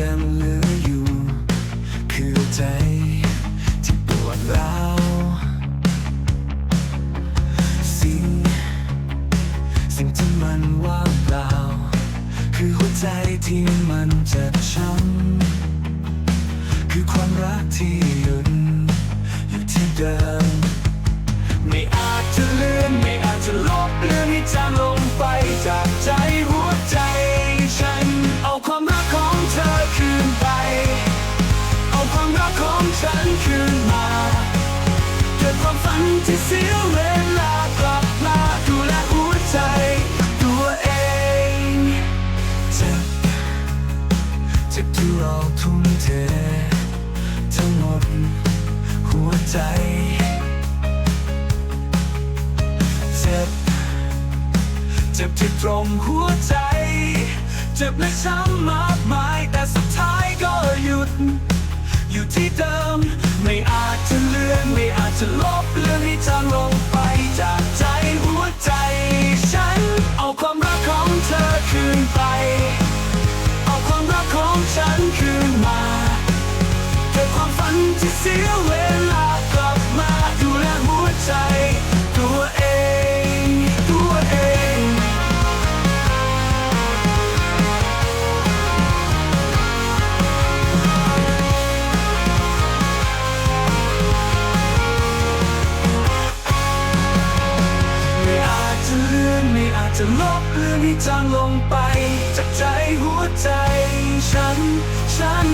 ยังเหลืออยู่ คือใจที่ปวดร้าวสิ่ง สิ่งที่มันว่างเปล่า คือหัวใจที่มันเจ็บช้ำคือความรักที่หยุดอยู่ที่เดิม ไม่อาจจะเลื่อนไม่อาจจะลบเลือนให้จางลง ที่เสียเวลากลับมาดูแลหัวใจ ตัวเองเจ็บเจ็บที่เราทุ่มเททั้งหมดหัวใจเจ็บเจ็บที่ตรงหัวใจ เจ็บและช้ำมากมายแต่สุดท้ายก็หยุด อยู่ที่เดิม ไม่อาจจะเลื่อนไม่อาจจะลบเลื จางลงไปจากใจหัวใจ ฉัน เอาความรักของเธอคืนไป เอาความรักของฉันคืนมาเก็บความฝันที่เสียเวลา จะเลื่อนไม่อาจจะลบเลือนให้จางลงไป จากใจหัวใจฉัน ฉัน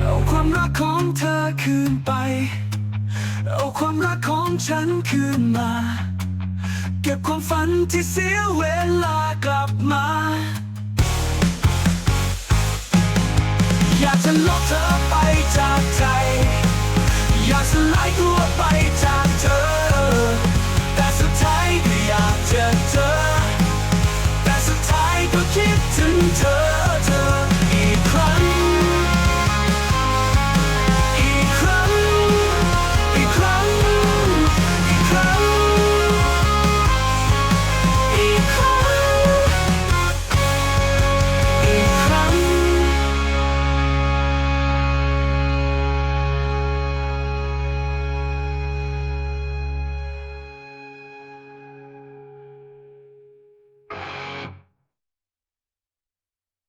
เอาความรักของเธอคืนไป เอาความรักของฉันคืนมา เก็บความฝันที่เสียเวลากลับมา อยากจะลบเธอไปจากใจ อยากสลายตัวไปจากเธอ